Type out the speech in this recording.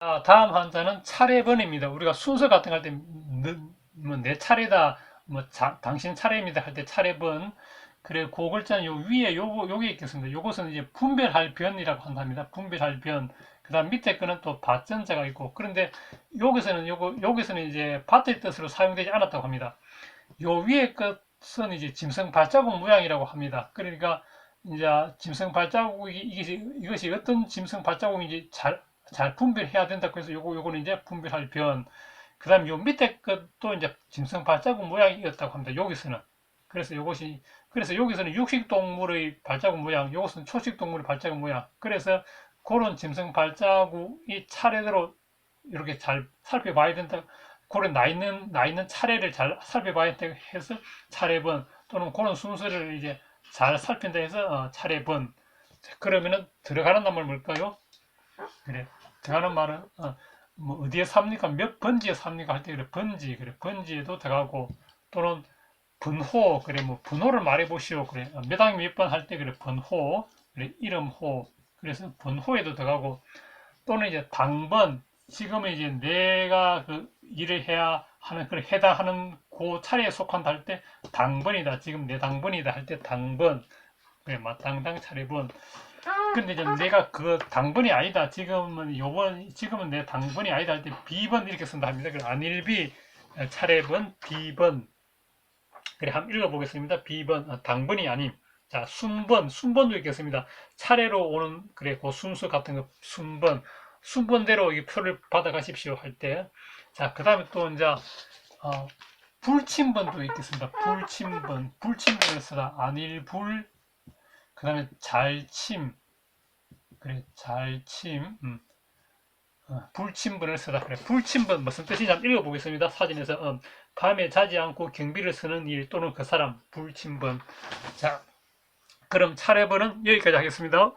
아, 다음 한자는 차례번입니다. 우리가 순서 같은 거 할 때, 뭐, 내 차례다, 뭐, 자- 당신 차례입니다 할 때 차례번. 그래, 그 글자는 요 위에 요거, 요게 있겠습니다. 요것은 이제 분별할 변이라고 한답니다. 분별할 변. 그 다음 밑에 거는 또 밭전자가 있고. 그런데 여기서는, 요거, 여기서는 이제 밭의 뜻으로 사용되지 않았다고 합니다. 요 위에 것은 이제 짐승 발자국 모양이라고 합니다. 그러니까, 이제 짐승 발자국이, 이것이, 이것이 어떤 짐승 발자국인지 잘, 잘 분별해야 된다. 그래서 요거, 요거는 이제 분별할 변. 그 다음 요 밑에 것도 이제 짐승 발자국 모양이었다고 합니다. 여기서는. 그래서 요것이, 그래서 여기서는 육식 동물의 발자국 모양, 요것은 초식 동물의 발자국 모양. 그래서 그런 짐승 발자국이 차례대로 이렇게 잘 살펴봐야 된다. 그런 나 있는, 나 있는 차례를 잘 살펴봐야 된다 해서 차례번 또는 그런 순서를 이제 잘 살핀다 해서 어, 차례번. 자, 그러면은 들어가는 말 뭘까요? 그래. 들어가는 말은 어, 뭐 어디에 삽니까? 몇 번지에 삽니까? 할 때 그래 번지 그래 번지에도 들어가고 또는 분호 그래 뭐 분호를 말해 보시오 그래 어, 몇항몇번 할 때 그래 번호 그래 이름호 그래서 번호에도 들어가고 또는 이제 당번 지금은 이제 내가 그 일을 해야 하는 그 해당하는 그 차례에 속한다 할 때 당번이다 지금 내 당번이다 할 때 당번 그래 마땅당 차례번 근데 이제 내가 그 당번이 아니다. 지금은 요번 지금은 내 당번이 아니다 할 때 B번 이렇게 쓴다 합니다. 그래 안일비 차례번 B번 그래 한번 읽어보겠습니다. B번 아, 당번이 아님. 자 순번 순번도 있겠습니다. 차례로 오는 그래 그 순서 같은 거 순번 순번대로 이 표를 받아가십시오 할 때. 자 그다음에 또 이제 어, 불침번도 있겠습니다. 불침번 불침번을 쓰다 안일불 그 다음에 잘침 그래 잘침. 음. 어, 불침번을 쓰다 그래. 불침번 무슨 한번 읽어보겠습니다. 사진에서 음, 밤에 자지 않고 경비를 쓰는 일 또는 그 사람 불침번. 자 그럼 차례번은 여기까지 하겠습니다